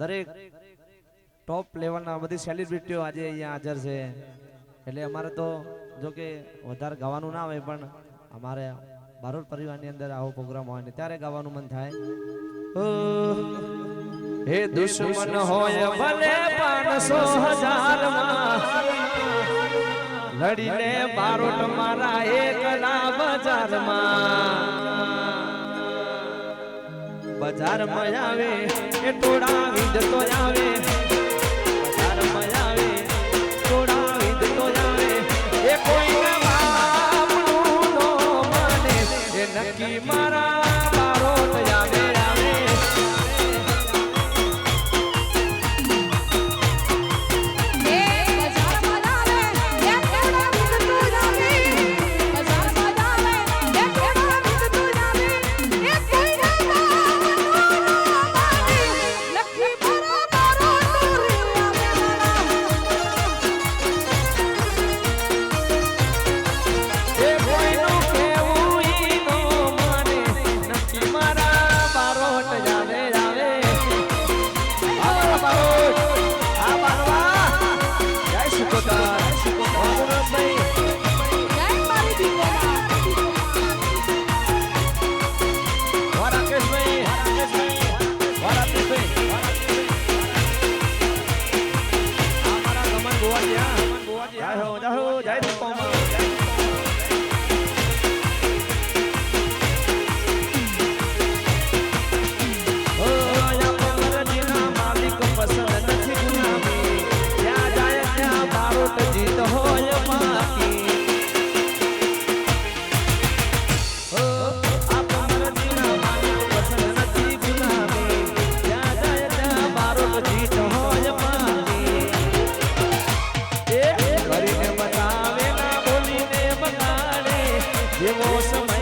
દરેક ટોપ લેવલના બધી સેલિબ્રિટીઓ આજે અહીંયા હાજર છે. એટલે અમારે તો જો કે વધારે ગાવાનું ના આવે પણ અમારે બારોટ પરિવારની અંદર આવો પ્રોગ્રામ હોય ને ત્યારે ગાવાનું મન થાય. હે દુશ્મન હોય ભલે પાંચસો હજાર લડીને બારોટ મારા એકલા બજારમાં. બજારમાં આવે, એ ટોળા વિંધતો આવે બજારમાં આવે, ટોળા વિંધતો આવે એ કોઈને બાપનું નો માને, એ નક્કી મારા જેવો સમય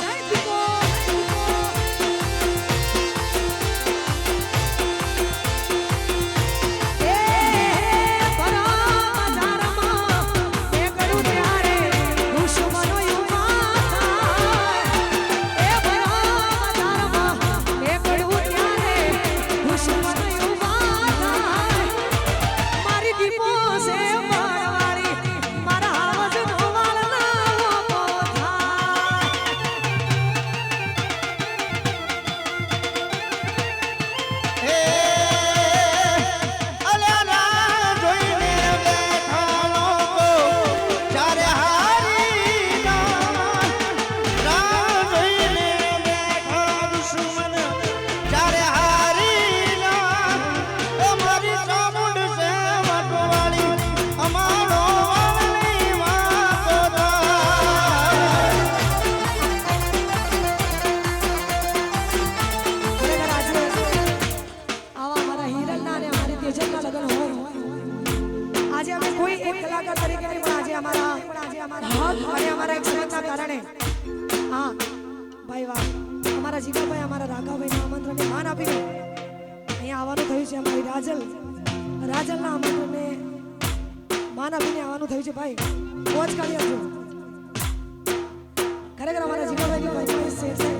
Let's go! ભાઈ વાહ અમારા જીગાભાઈ અમારા રાઘાભાઈના આમંત્રણને માન આપીને અહીંયા આવવાનું થયું છે અમારી રાજલ. રાજલના આમંત્રણને માન આપીને આવવાનું થયું છે ભાઈ. મોજ કાઢી આપજો. ખરેખર અમારા જીગાભાઈની ભાઈ છે